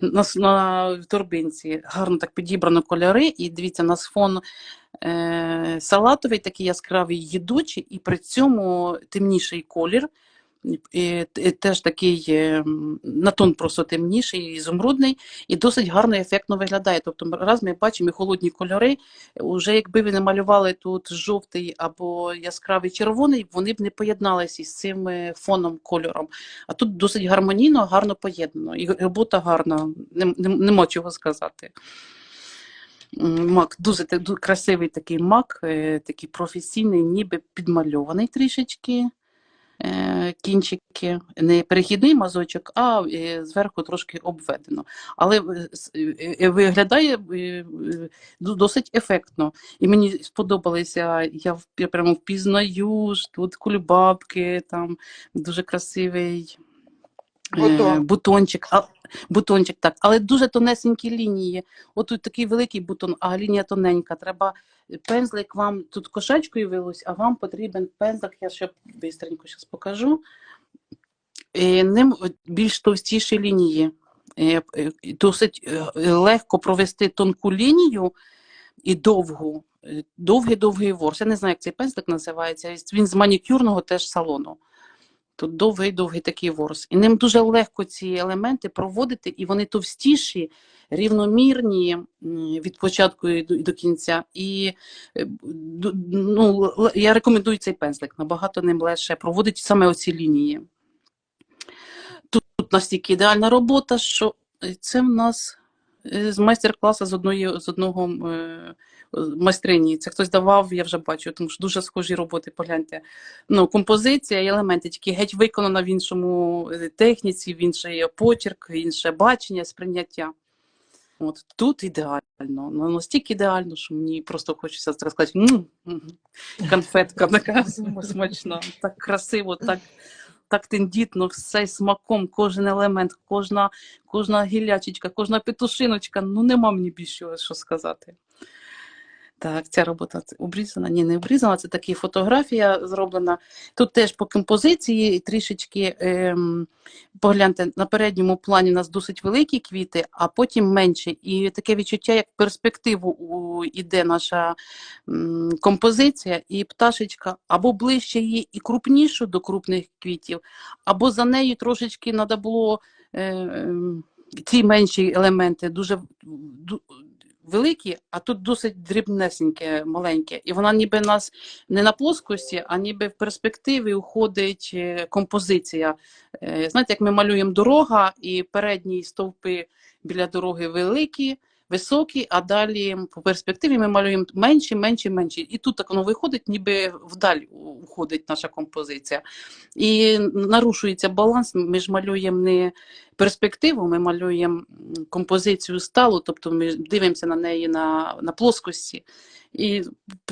На, на торбинці гарно так підібрано кольори, і дивіться, у нас фон е, салатовий, такий яскравий їдучий, і при цьому темніший колір. І, т- теж такий е, на тон просто темніший, ізумрудний, і досить гарно і ефектно виглядає. Тобто, раз ми бачимо і холодні кольори, уже якби ви намалювали тут жовтий або яскравий червоний, вони б не поєдналися із цим е, фоном кольором. А тут досить гармонійно, гарно поєднано. І робота гарна, нем- нем- нема чого сказати. Мак, дуже красивий такий мак, е, такий професійний, ніби підмальований трішечки. Е, Кінчики, не перехідний мазочок, а е, зверху трошки обведено. Але е, виглядає досить ефектно. І мені сподобалося, я прямо впізнаю ж тут кульбабки, там дуже красивий Бутон. бутончик. А, бутончик, так, але дуже тонесенькі лінії. От тут такий великий бутон, а лінія тоненька. Треба пензлик вам тут кошечкою вилось, а вам потрібен пензлик, я ще бистренько зараз покажу. Е, Ним більш товстіші лінії. Е, е, Досить е, легко провести тонку лінію і довгу. Е, Довгий-довгий ворс. Я не знаю, як цей пензлик називається. Він з манікюрного теж салону. Тут довгий-довгий такий ворс. І ним дуже легко ці елементи проводити, і вони товстіші, рівномірні від початку і до, кінця. І е, ну, я рекомендую цей пензлик. Набагато ним легше проводить саме оці лінії. Тут, тут настільки ідеальна робота, що е, це в нас з майстер-класу з одної з одного е, майстрині. Це хтось давав, я вже бачу, тому що дуже схожі роботи, погляньте. Ну, композиція і елементи, тільки геть виконана в іншому е, техніці, в інший почерк, інше бачення, сприйняття. От тут ідеально. Ну, настільки ідеально, що мені просто хочеться сказати, «М, м, конфетка така смачна, так красиво, так, так тендітно, все смаком, кожен елемент, кожна, кожна гілячечка, кожна петушиночка. Ну, нема мені більше що сказати. Так, ця робота обрізана. Ні, не обрізана, це така фотографія зроблена. Тут теж по композиції трішечки ем, погляньте, на передньому плані у нас досить великі квіти, а потім менші. І таке відчуття, як перспективу у, іде наша м, композиція, і пташечка або ближче її і крупнішу до крупних квітів, або за нею трошечки треба було е, ем, ці менші елементи дуже ду- великі, а тут досить дрібнесеньке, маленьке. І вона ніби нас не на плоскості, а ніби в перспективі уходить е, композиція. Е, Знаєте, як ми малюємо дорога, і передні стовпи біля дороги великі, високі, а далі по перспективі ми малюємо менші, менші, менші. І тут так воно виходить, ніби вдаль уходить наша композиція. І нарушується баланс. Ми ж малюємо не перспективу, ми малюємо композицію сталу, тобто ми дивимося на неї на, на плоскості. І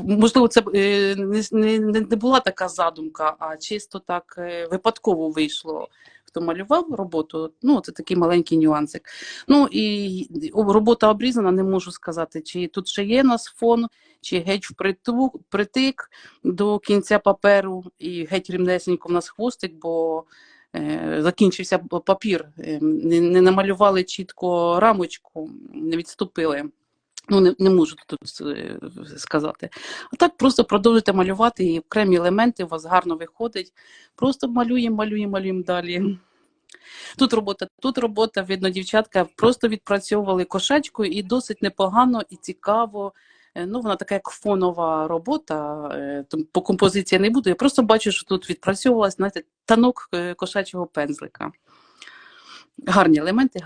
можливо, це е, не, не, не була така задумка, а чисто так е, випадково вийшло. Хто малював роботу, ну це такий маленький нюансик. Ну і робота обрізана, не можу сказати, чи тут ще є нас фон, чи геть вприту- впритик до кінця паперу, і геть рівнесенько в нас хвостик, бо е, закінчився папір, е, не, не намалювали чітко рамочку, не відступили. Ну, не, не можу тут е, сказати. А так просто продовжуйте малювати, і окремі елементи у вас гарно виходить. Просто малюємо, малюємо, малюємо далі. Тут робота, тут робота, видно, дівчатка просто відпрацьовували кошечку і досить непогано і цікаво. Е, Ну, вона така як фонова робота, е, по композиції не буду. Я просто бачу, що тут відпрацьовувалась, знаєте, танок кошачого пензлика. Гарні елементи,